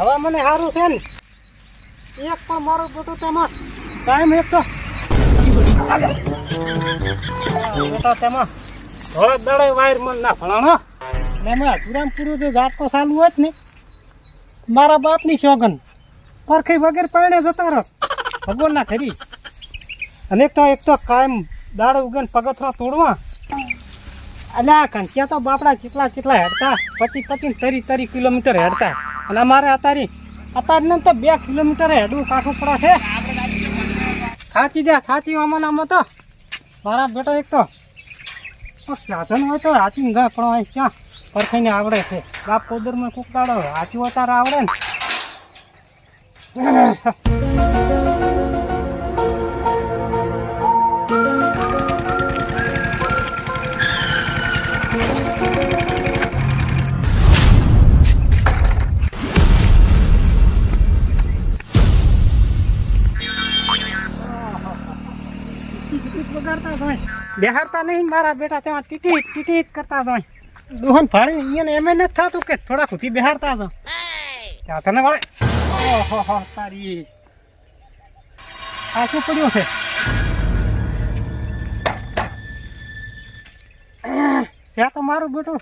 હવે મને સારું છે ને. એક પણ મારો બેટો તેમાં કાયમ એક તો. બેટા તેમાં ધોળે દડે વાયર મન ના ફળાણો ને મેં અધૂરામ જે જાતકો ચાલુ હોત ને, મારા બાપની સોગન પરખી વગેરે પાણે જતા રહો. ભગવાન ના ખરી અને એક તો એક તો કાયમ દાળ ઉગન પગથરા તોડવા. અલ્યા કંચ્યા તો બાપડા ચીટલા ચીટલા હેડતા પચીસ પચીસ તરી તરી કિલોમીટર હેડતા. અને અમારે અતારી અત્યારે તો બે કિલોમીટર હેડવું કાઠું પડે છે. થાચી દે, થાચી આમાં આમાં તો. મારા બેટા એક તો સાધન હોય તો હાચી ને પણ ક્યાં પરખાઈને આવડે છે? બાપ કોદરમાં કુકડાડો સાચું અતારે આવડે ને. જ હોય. બેહારતા નહીં, મારા બેટા ત્યાં ટીટીટ ટીટીટ કરતા હોય. દોહન ફાડી અહીંયા એમ નથી થતું કે થોડા ખુતી બેહારતા જ ત્યાં તને વળે. ઓહો, હો, તારી. આ શું પડ્યું છે? ત્યાં તો મારું બેટું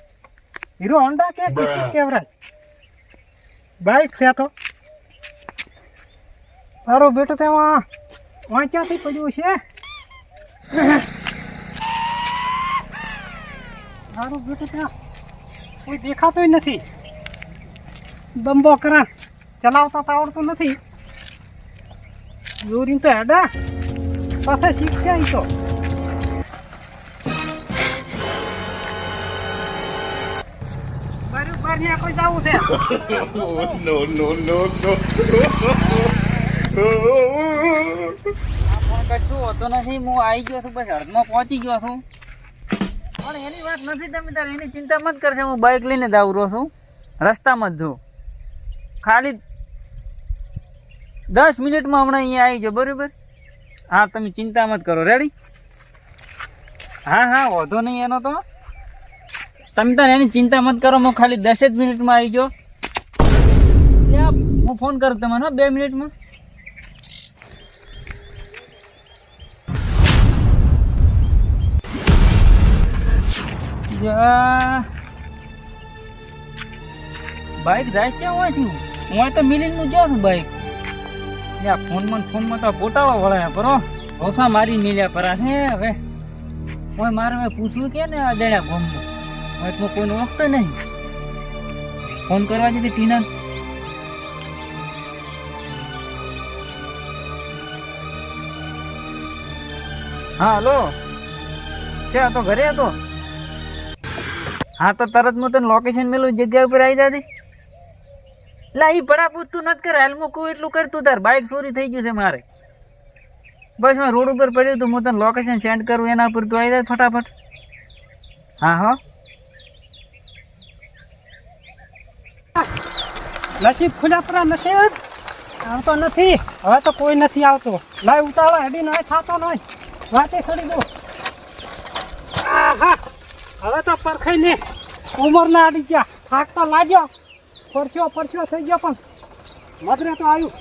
હીરો હોન્ડા કે કેવરાજ બાઈક છે તો. મારો બેટો તેમાં વાંચ્યાથી પડ્યું છે. મારું બેટું ત્યાં. કોઈ દેખાતોય નથી. બંબો કરા ચલાવતા તો આવડતું નથી. દોરી તો હેડા. પાસે શીખશે અહીં તો. બારી બારી કોઈ જવું છે? no, નો નો no. કશું હોતો નથી, હું આવી ગયો છું, બસ અડધમાં પહોંચી ગયો છું. પણ એની વાત નથી, તમે તારે એની ચિંતા મત કરશે, હું બાઇક લઈને જ આવરો છું. રસ્તામાં જ છું. ખાલી દસ મિનિટમાં હમણાં અહીંયા આવી ગયો, બરાબર? હા, તમે ચિંતા મત કરો રેડી હા હા, વાંધો નહીં એનો તો. તમે તારે એની ચિંતા મત કરો, હું ખાલી દસ જ મિનિટમાં આવી ગયો. હું ફોન કરું તમને બે મિનિટમાં. યા. બાઈક જાય ક્યાં હોય થયું હું તો મિલિનનું જો છું બાઈક યા ફોનમાં ફોનમાં તો પોટાવા વળાયા કરો ઓછા મારી મિલ્યા પરા છે, હવે. કોઈ મારે મેં પૂછ્યું કે ને અડેડા ગોમનું? હવે તો કોઈને ઓળખતો નહીં. ફોન કરવા જતી ટીના. હા, હલો. ક્યાં તો ઘરે હતો? હા, તો તરત હું તને લોકેશન મેલું, જગ્યા ઉપર આવી જાતી લા એ પડા પૂછતું નથી કરે હાલમાં કોઈ એટલું કરતું તાર બાઇક ચોરી થઈ ગયું છે મારે. બસ મેં રોડ ઉપર પડ્યું હતું હું તને લોકેશન સેન્ડ કરું, એના પર તું આવી જાય ફટાફટ. હા હા. નસીબ ખુલાપરા નસીબ આવતો નથી. હવે તો કોઈ નથી આવતો. લાય ઉતાળો હેડી નહીં થતો નહીં વાતે ખડી દો આહા. હવે તો પરખાઈ ને ઉંમરના આડી ગયા. થાક તો લાગ્યો. પરસ્યો પરસ્યો થઈ ગયો પણ મધરે તો આવ્યું.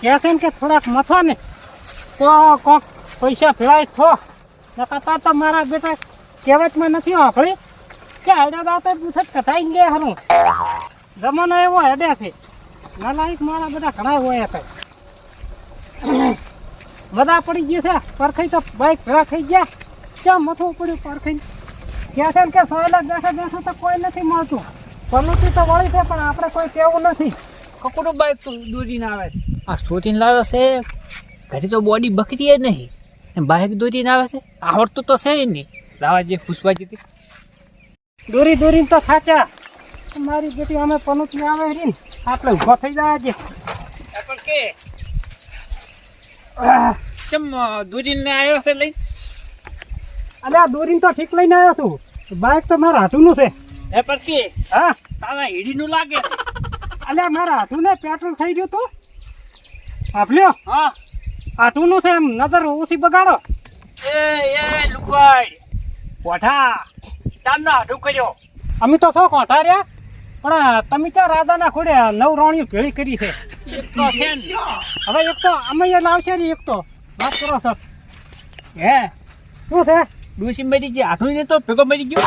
કહે છે ને કે થોડાક મથો ને તો કોક પૈસા ફેલાય થો. નકર તો મારા બેટા કહેવતમાં નથી વાપરી. કે હેડા દાતે પૂછત કટાઈ ગયા હરું. જમાનો એવો હેડે છે. નાલાયક મારા બધા ઘણા હોય કઈ બધા પડી ગયા છે. પરખાઈ તો બાઈક ભેળા થઈ ગયા. ક્યાં મથું પડ્યું પરખી ક્યાં છે ને કે સોયલા બેઠા બેઠા તો કોઈ નથી મળતું. પનુતી તો વળી છે પણ આપણે કોઈ કેવું નથી. કકડું બાઇક તો દોરીને આવે છે. આ સ્ટોટીને લાવે છે ઘરે તો બોડી બકતી જ નહીં. બાઇક દૂરીને આવે છે આવડતું તો છે નહીં. લાવા જે ફૂસવા જતી દોરી દોરીને તો સાચા મારી બેટી અમે પનુતી આવે છે ને આપણે ઊભો થઈ જાય છે પણ કે? કેમ દૂરીને આવ્યો છે લઈ અલ્યા દોરીને તો ઠીક લઈને આવ્યો છું. બાઈક તો મારા હાથુંનું છે. એ પણ કે હા? તારા હીડીનું લાગે. અલ્યા મારા હાથું ને પેટ્રોલ થઈ ગયું તું. આપ્યો હા. હાથુંનું છે એમ નજર ઓછી બગાડો. એ એ લુકવાઈ કોઠા? ચાંદનો હાડું કર્યો. અમે તો શું કોઠા રહ્યા પણ તમે ક્યાં રાધાના ખોડે નવ રાણીઓ ભેળી કરી છે. એક તો છે હવે એક તો અમે લાવશે ને એક તો. વાત કરો સર. હે? શું છે? ડોસી મરી ગઈ આઠું ને તો ભેગો મરી ગયો.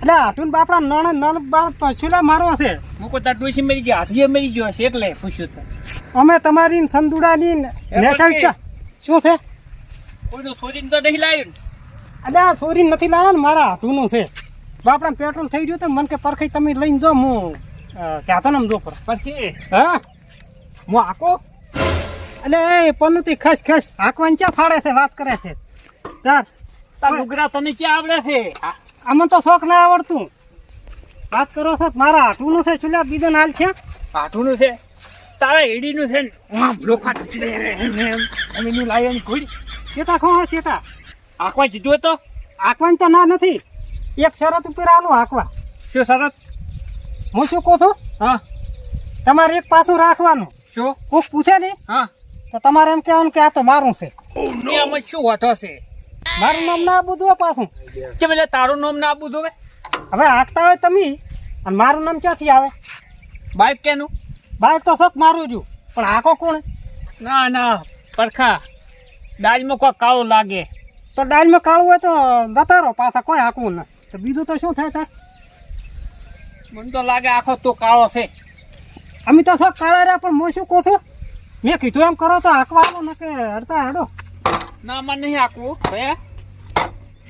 એટલે આઠું બાપડા નણ નણ બાપ પશુલા મારો છે. મૂકો તાર ડોસી મરી ગઈ આઠીએ મરી ગયો છે એટલે પૂછ્યું તો. અમે તમારી ને સંદુડાની નેસા શું છે? કોઈનું છોડીને તો નહીં લાવ્યું ને. આ ચોરી નથી લાવ્યા ને મારા હાટુનું છે. બાપડા પેટ્રોલ થઈ ગયું તો મને કે પરખાઈ તમે લઈને જો હું ને જો પર. પછી હા? હું આકો એટલે એ પન્નુતી ખસ ખસ હાંકવાની ચા ફાડે છે? વાત કરે છે. તાર તાર લુગડા તને ક્યાં આવડે છે? આ- આમાં તો શોખ ના આવડતું. વાત કરો છો મારા હાટુનું છે ચૂલા બીજો નાલ છે? આઠુંનું છે? તારા એડીનું છે લોખા એનું લાવ્યા ને ઘોડી શેટા ખો શેટા? આંકવા જીધું તો? હાંકવાની તો ના નથી. એક શરત ઉપર આલું આંકવા. શું શરત? હું શું કહું છું? હા. તમારે એક પાછું રાખવાનું. શું? કોક પૂછે ને? હા. તો તમારે એમ કહેવાનું કે આ તો મારું છે. એમાં શું વાંધો છે? મારું નામ ના બધું પાછું. કેમ એટલે તારું નામ ના આપવું જોવે હવે? હાંકતા હોય તમે અને મારું નામ ક્યાંથી આવે? બાઇક કેનું? બાઇક તો શક મારું છું પણ હાંકો કોણ? ના ના પરખા. ડાજમાં કોઈ કાળો લાગે. તો ડાળમાં કાળું હોય તો દતારો પાછા કોઈ હાંકવું ના. તો બીજું તો શું થાય તાર? મને તો લાગે આખો તો કાળો છે. અમે તો શક કાળા રહ્યા પણ હું શું કહું છું? મેં કીધું એમ કરો તો હાંકવાનું ને કે હડતા હેડો. ના મને નહીં આકવું હે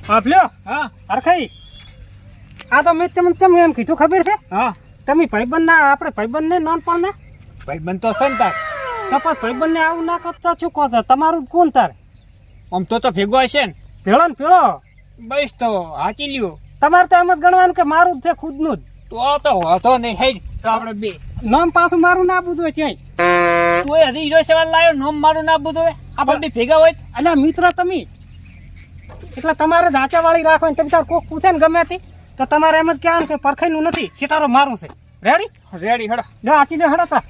આપ્યો હા. અરખાઈ આ તો મેં તમને તમને એમ કીધું ખબર છે? હા. તમે ભાઈબંધ ના આપણે ભાઈબંધ ને નોન પણ ના ભાઈબંધ તો છે ને તાર. તો ભાઈબંધ ને આવું ના કરતા શું કહો છો? તમારું કોણ તાર? આમ તો તો ભેગો હશે ને. ભેળો ને ભેળો. બસ તો હાચી લ્યો. તમારે તો એમ જ ગણવાનું કે મારું જ છે ખુદનું જ. તો તો હોતો નહીં હે તો આપણે બે. નામ પાછું મારું ના બધું ક્યાંય? તું હજી હીરો સેવા લાવ્યો નોમ મારું ના બધું આપણે ભેગા હોય. અલ્યા મિત્ર તમે. એટલે તમારે જાચા વાળી રાખવાની તમે તાર કોક પૂછે ને ગમે તે તો તમારે એમ જ કહેવાનું કે પરખાઈનું નથી સિતારો મારું છે. રેડી રેડી હડો. જો આચી દે હડો તા.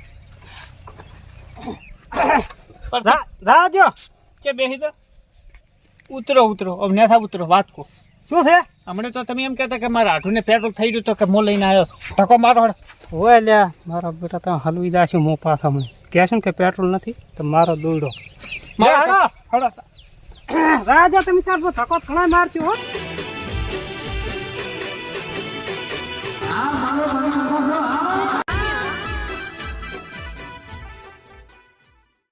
પર જા જા જો કે બેહી તો ઉતરો ઉતરો. હવે નેથા ઉતરો વાત કો. શું છે? હમણે તો તમે એમ કહેતા કે મારા હાઠુને પેટ્રોલ થઈ ગયું તો કે મો લઈને આવ્યો ધક્કો મારો હડો. હોય લ્યા મારા બેટા તો હલવી જાશું મો પાછા મને કહેશું કે પેટ્રોલ નથી તો મારો દોડો રાજા તમે તાર થકો ઘણા મારજો હો. આ મારો.